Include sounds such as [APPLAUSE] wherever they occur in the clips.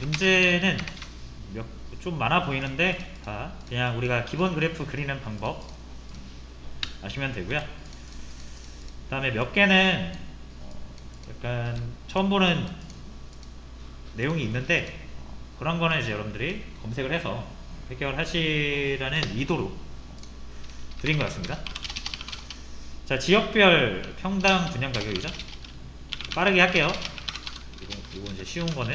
문제는 몇, 좀 많아 보이는데 다 그냥 우리가 기본 그래프 그리는 방법 아시면 되고요. 그 다음에 몇 개는 어, 약간 처음 보는 내용이 있는데 어, 그런 거는 이제 여러분들이 검색을 해서 해결 하시라는 의도로 드린 것 같습니다. 자, 지역별 평당 분양 가격이죠. 빠르게 할게요. 이거, 이거 이제 쉬운 거는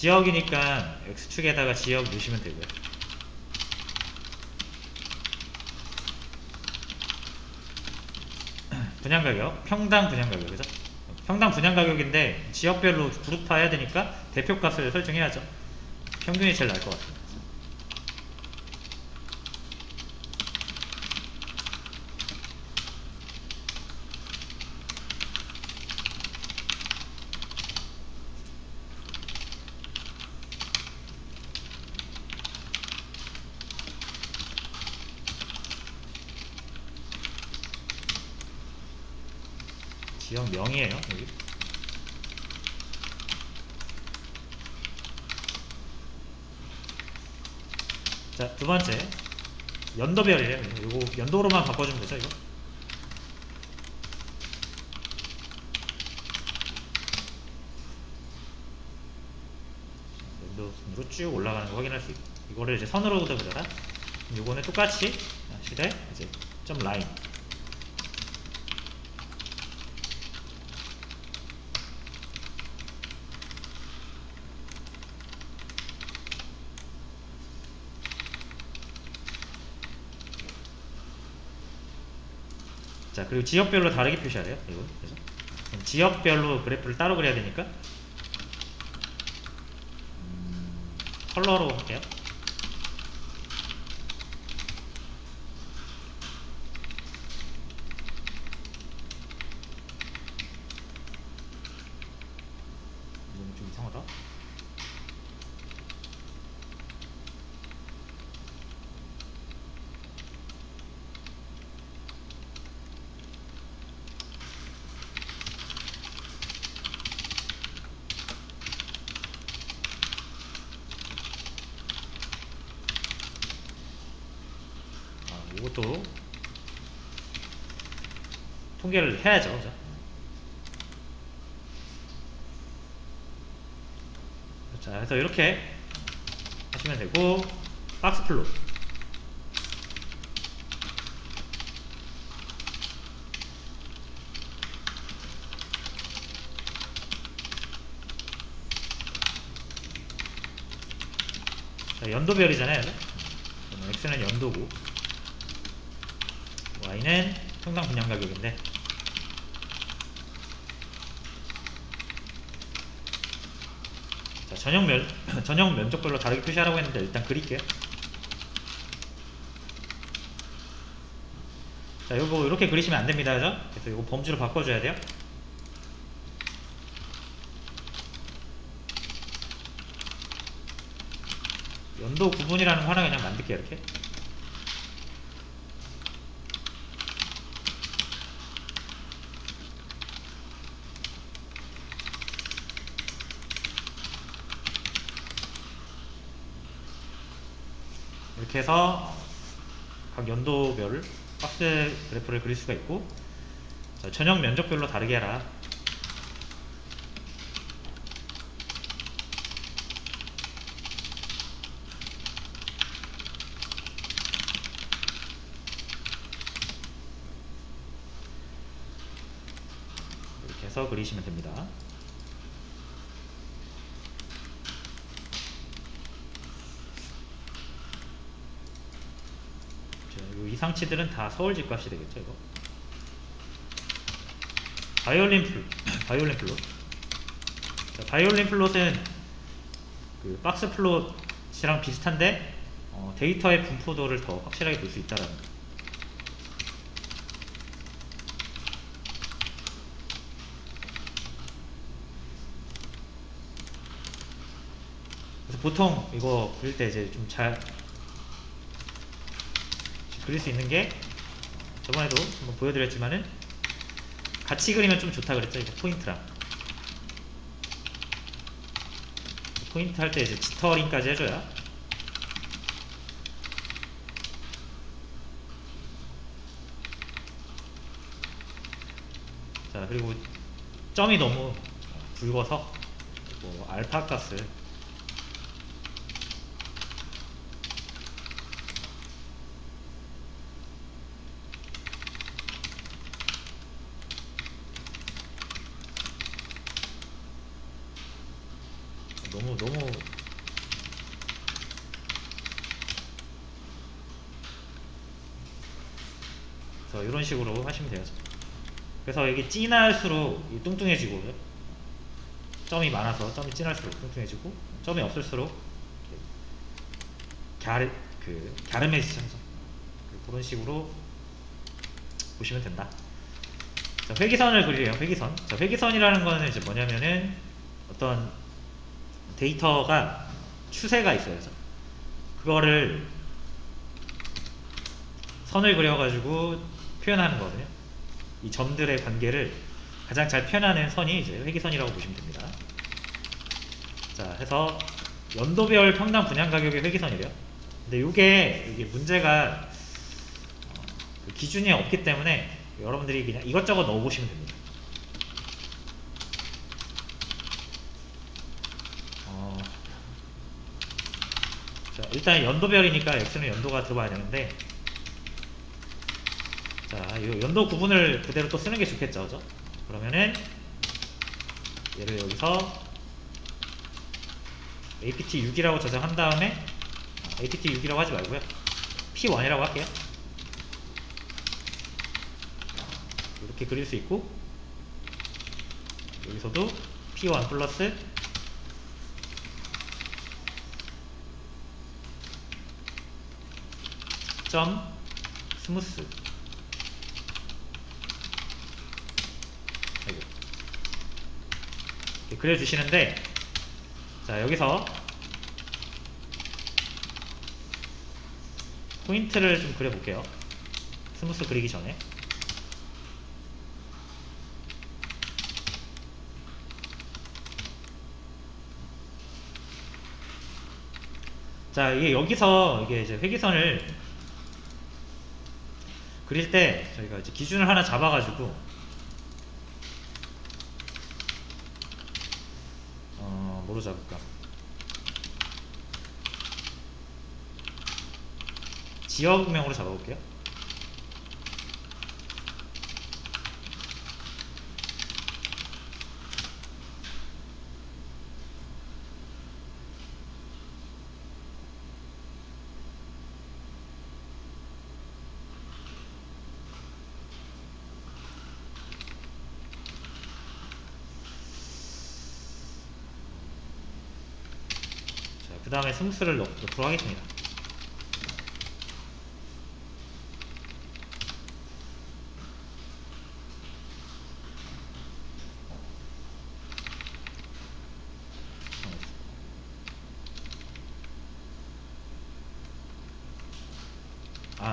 지역이니까 x축에다가 지역 넣으시면 되고요. [CLEARS THROAT] 분양 가격, 평당 분양 가격, 그죠? 평당 분양 가격인데 지역별로 그룹화 해야 되니까 대표값을 설정해야죠. 평균이 제일 나을 것 같습니다. 지역명이에요 여기. 자 두번째. 연도별이래요. 이거 연도로만 바꿔주면 되죠 이거? 연도 순으로 쭉 올라가는 거 확인할 수 있고 이거를 이제 선으로도 그려라 이거는 똑같이 시대 이제 점 라인 자 그리고 지역별로 다르게 표시해야 돼요 이거 그래서. 지역별로 그래프를 따로 그려야 되니까. 음, 컬러로 할게요 이건 좀 이상하다 아, 이것도 통계를 해야죠. 그죠? 자, 그래서 이렇게 하시면 되고 박스 플롯. 자, 연도별이잖아요. x는 연도고 y는 평당 분양 가격인데 자, 전용 면 [CLEARS THROAT] 전용 면적별로 다르게 표시하라고 했는데 일단 그릴게요. 자, 요거 이렇게 그리시면 안 됩니다. 그죠? 그래서 이거 범주로 바꿔 줘야 돼요. 연도 구분이라는 거 하나 그냥 만들게요. 이렇게. 이렇게 해서 각 연도별 박스 그래프를 그릴 수가 있고 자, 전형 면적별로 다르게 해라. 이렇게 해서 그리시면 됩니다 자, 요 이 상치들은 다 서울 집값이 되겠죠, 이거. 바이올린 플, 바이올린 플롯. 자, 바이올린 플롯은 그 박스 플롯이랑 비슷한데 어, 데이터의 분포도를 더 확실하게 볼 수 있다라는 거. 보통 이거 그릴 때 이제 좀 잘 그릴 수 있는 게 저번에도 한번 보여드렸지만은 같이 그리면 좀 좋다 그랬죠? 이거 포인트랑. 포인트 할 때 이제 지터링까지 해줘야. 자 그리고 점이 너무 굵어서 뭐 알파 값을 너무 너무 그래서 이런 식으로 하시면 돼요. 그래서 이게 진할수록 이 뚱뚱해지고 점이 많아서 점이 진할수록 뚱뚱해지고 점이 없을수록 갸르 그 갸름해지죠. 그런 식으로 보시면 된다. 자, 회기선을 그리래요. 회기선. 자, 회기선이라는 거는 이제 뭐냐면은 어떤 데이터가 추세가 있어요. 그거를 선을 그려가지고 표현하는 거거든요. 이 점들의 관계를 가장 잘 표현하는 선이 이제 회기선이라고 보시면 됩니다. 자, 해서 연도별 평당 분양 가격의 회기선이래요. 근데 이게 이게 문제가 어, 그 기준이 없기 때문에 여러분들이 그냥 이것저것 넣어보시면 됩니다. 어, 자, 일단 연도별이니까 x는 연도가 들어가야 되는데 자, 이 연도 구분을 그대로 또 쓰는 게 좋겠죠, 그죠? 그러면은 얘를 여기서 apt 6이라고 저장한 다음에 apt 6이라고 하지 말고요, p1이라고 할게요. 이렇게 그릴 수 있고 여기서도 p1 플러스 점 스무스 아이고. 이렇게 그려주시는데 자 여기서 포인트를 좀 그려볼게요. 스무스 그리기 전에. 자 이게 여기서 이게 이제 회기선을 그릴 때 저희가 이제 기준을 하나 잡아가지고 어 뭐로 잡을까 지역명으로 잡아볼게요 자, 그 다음에 넣, 넣도록 하겠습니다.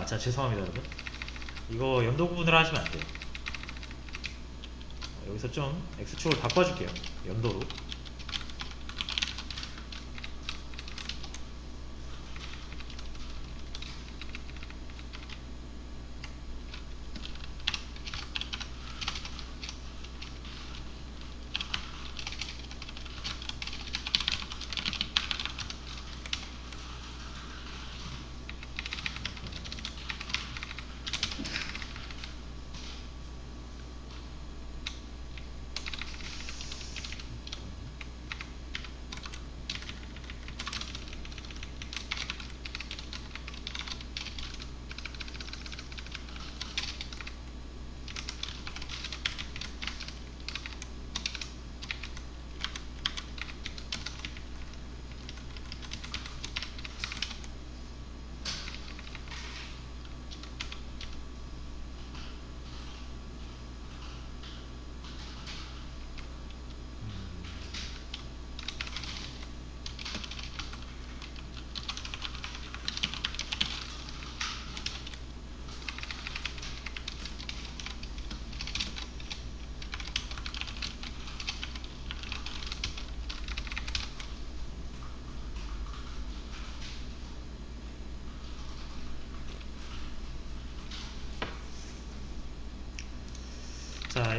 자, 죄송합니다, 여러분. 이거 연도 구분을 하시면 안 돼요. 어, 여기서 좀 X축을 바꿔줄게요. 연도로.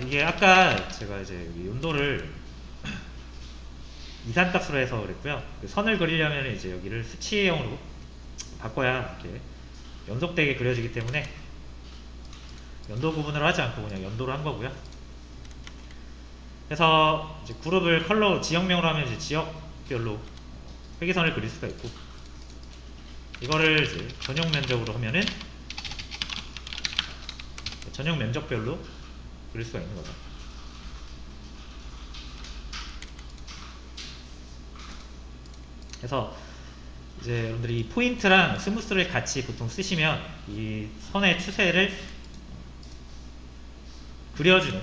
이게 아까 제가 이제 온도를 [CLEARS THROAT] 이산값으로 해서 그랬고요. 그 선을 그리려면 이제 여기를 수치형으로 바꿔야 이렇게 연속되게 그려지기 때문에 연도 구분을 하지 않고 그냥 연도로 한 거고요. 그래서 이제 그룹을 컬러 지역명으로 하면 이제 지역별로 회계선을 그릴 수가 있고 이거를 이제 전용 면적으로 하면은 전용 면적별로 그릴 수가 있는 거죠. 그래서 이제 여러분들이 이 포인트랑 스무스를 같이 보통 쓰시면 이 선의 추세를 그려주는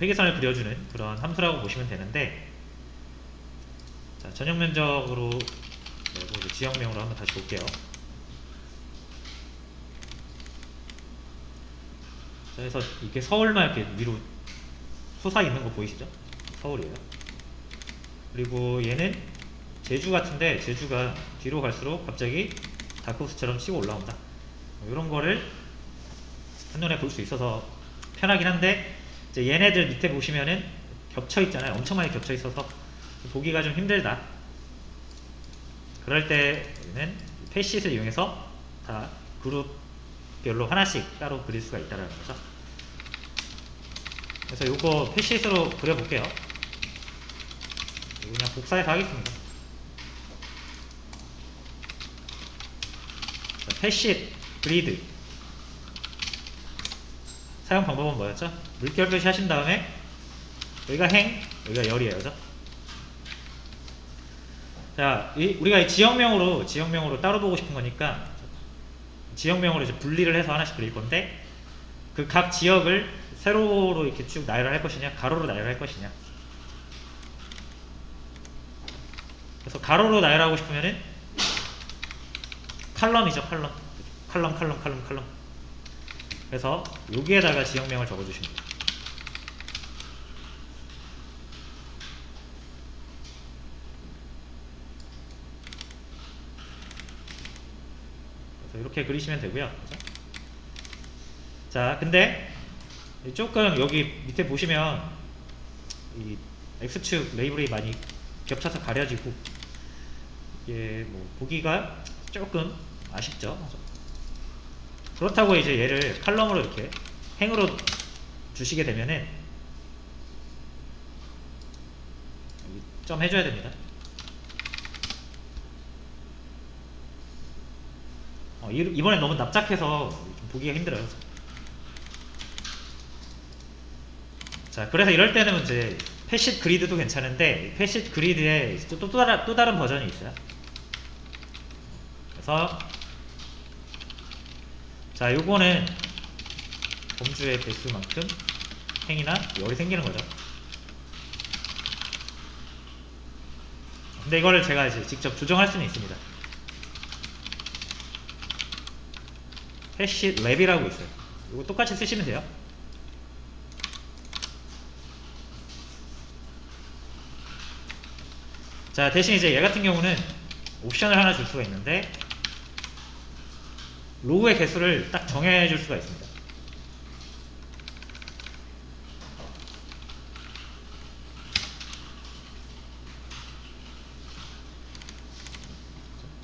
회계선을 그려주는 그런 함수라고 보시면 되는데 자, 전용 면적으로 내고 이제 지역명으로 한번 다시 볼게요. 그래서 이게 서울만 이렇게 위로 솟아 있는 거 보이시죠? 서울이에요. 그리고 얘는 제주 같은데 제주가 뒤로 갈수록 갑자기 다크호스처럼 치고 올라온다. 이런 거를 한눈에 볼 수 있어서 편하긴 한데 이제 얘네들 밑에 보시면은 겹쳐 있잖아요. 엄청 많이 겹쳐 있어서 보기가 좀 힘들다. 그럴 때 우리는 패시트를 이용해서 다 그룹 별로 하나씩 따로 그릴 수가 있다는 거죠. 그래서 이거 패시트로 그려볼게요. 그냥 복사해서 하겠습니다. 자, 패시트 그리드 사용 방법은 뭐였죠? 물결 표시 하신 다음에 여기가 행, 여기가 열이에요, 그죠? 자, 이, 우리가 이 지역명으로 지역명으로 따로 보고 싶은 거니까 지역명으로 이제 분리를 해서 하나씩 그릴 건데 그 각 지역을 세로로 이렇게 쭉 나열할 것이냐, 가로로 나열할 것이냐. 그래서 가로로 나열하고 싶으면은 칼럼이죠, 칼럼. 칼럼, 칼럼, 칼럼, 칼럼. 그래서 여기에다가 지역명을 적어주시면 돼요. 그래서 이렇게 그리시면 되고요. 그죠? 자, 근데 조금 여기 밑에 보시면 이 X축 레이블이 많이 겹쳐서 가려지고 이게 뭐 보기가 조금 아쉽죠. 그렇다고 이제 얘를 칼럼으로 이렇게 행으로 주시게 되면은 점 해줘야 됩니다. 어, 이- 이번엔 너무 납작해서 좀 보기가 힘들어요. 자, 그래서 이럴 때는 이제 패시트 그리드도 괜찮은데 패시트 그리드에 또, 또, 다른, 또 다른 버전이 있어요. 그래서 자, 요거는 범주의 개수만큼 행이나 열이 생기는 거죠. 근데 이거를 제가 이제 직접 조정할 수는 있습니다. 해시 랩이라고 있어요. 이거 똑같이 쓰시면 돼요. 자, 대신 이제 얘 같은 경우는 옵션을 하나 줄 수가 있는데 로우의 개수를 딱 정해줄 수가 있습니다.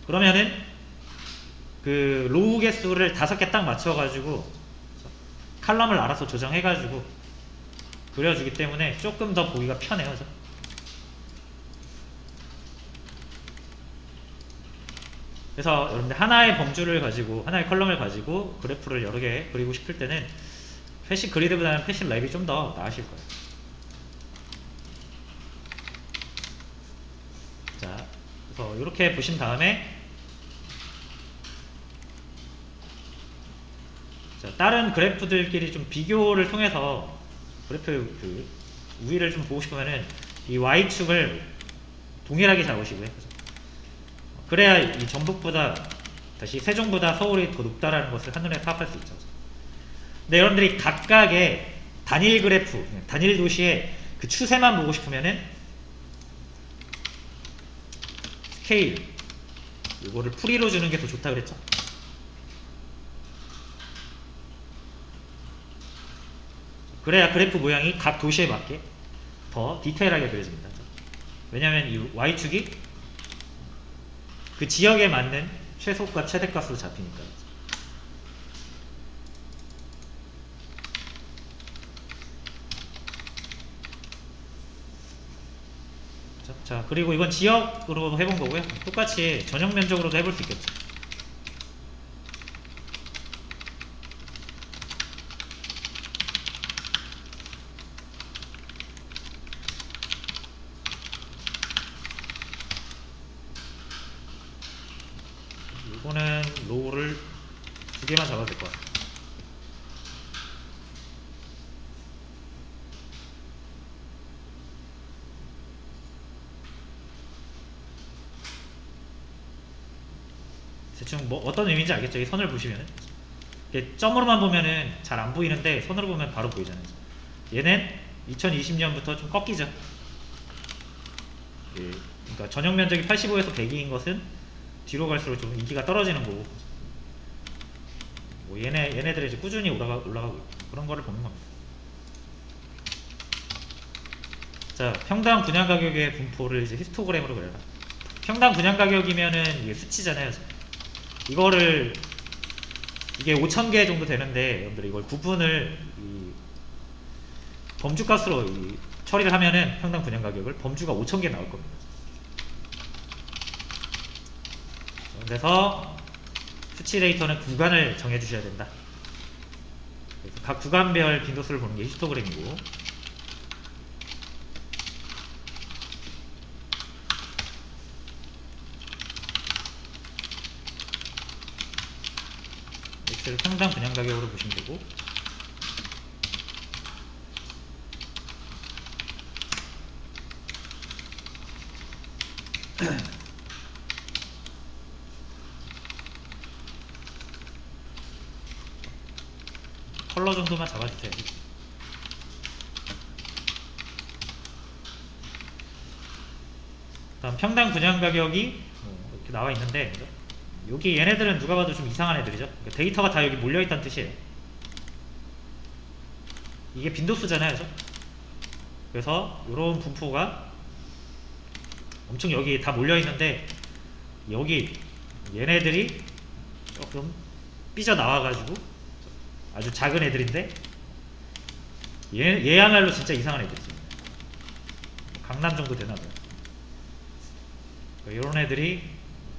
그러면은 그 로우 개수를 다섯 개 딱 맞춰가지고 칼럼을 알아서 조정해가지고 그려주기 때문에 조금 더 보기가 편해요. 그죠? 그래서 여러분들 하나의 범주를 가지고 하나의 컬럼을 가지고 그래프를 여러 개 그리고 싶을 때는 패시 그리드보다는 패시 랩이 좀 더 나으실 거예요. 자, 그래서 이렇게 보신 다음에 다른 그래프들끼리 좀 비교를 통해서 그래프 그 우위를 좀 보고 싶으면은 이 y축을 동일하게 잡으시고요. 그래야 이 전북보다 다시 세종보다 서울이 더 높다라는 것을 한눈에 파악할 수 있죠. 근데 여러분들이 각각의 단일 그래프, 단일 도시의 그 추세만 보고 싶으면은 스케일 이거를 풀이로 주는 게 더 좋다 그랬죠. 그래야 그래프 모양이 각 도시에 맞게 더 디테일하게 그려집니다. 왜냐하면 이 y축이 그 지역에 맞는 최소값 최대값으로 잡히니까. 자, 자, 그리고 이건 지역으로 해본 거고요. 똑같이 전형 면적으로도 해볼 수 있겠죠. 이거는 로우를 두 개만 잡아도 될 것 같아요. 대충 뭐 어떤 의미인지 알겠죠? 이 선을 보시면은 이게 점으로만 보면은 잘 안 보이는데 손으로 보면 바로 보이잖아요. 얘는 2020년부터 좀 꺾이죠. 예, 그러니까 전용 면적이 85에서 100인 것은 뒤로 갈수록 좀 인기가 떨어지는 거고 뭐 얘네 얘네들이 이제 꾸준히 올라가 올라가고 있고 그런 거를 보는 겁니다. 자 평당 분양 가격의 분포를 이제 히스토그램으로 그려라. 평당 분양 가격이면은 이게 수치잖아요. 이거를 이게 5,000개 정도 되는데 여러분들 이걸 구분을 이 범주값으로 이 처리를 하면은 평당 분양 가격을 범주가 5,000개 나올 겁니다. 그래서 수치 데이터는 구간을 정해 주셔야 된다. 각 구간별 빈도수를 보는 게 히스토그램이고 x를 평당 분양 가격으로 보시면 되고 [CLEARS THROAT] 컬러 정도만 잡아주세요. 다음 평당 분양 가격이 뭐 이렇게 나와 있는데 여기 얘네들은 누가 봐도 좀 이상한 애들이죠. 그러니까 데이터가 다 여기 몰려 있다는 뜻이에요. 이게 빈도수잖아요? 그래서 이런 분포가 엄청 여기 다 몰려 있는데 여기 얘네들이 조금 삐져 나와가지고 아주 작은 애들인데 얘, 얘야말로 진짜 이상한 애들이지 강남 정도 되나봐요 이런 애들이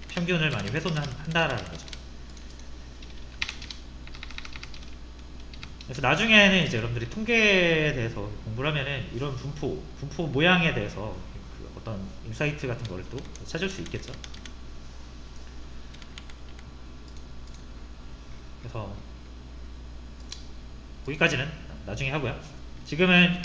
평균을 많이 훼손한다라는 거죠 그래서 나중에는 이제 여러분들이 통계에 대해서 공부를 하면은 이런 분포, 분포 모양에 대해서 그 어떤 인사이트 같은 거를 또 찾을 수 있겠죠. 그래서 거기까지는 나중에 하고요. 지금은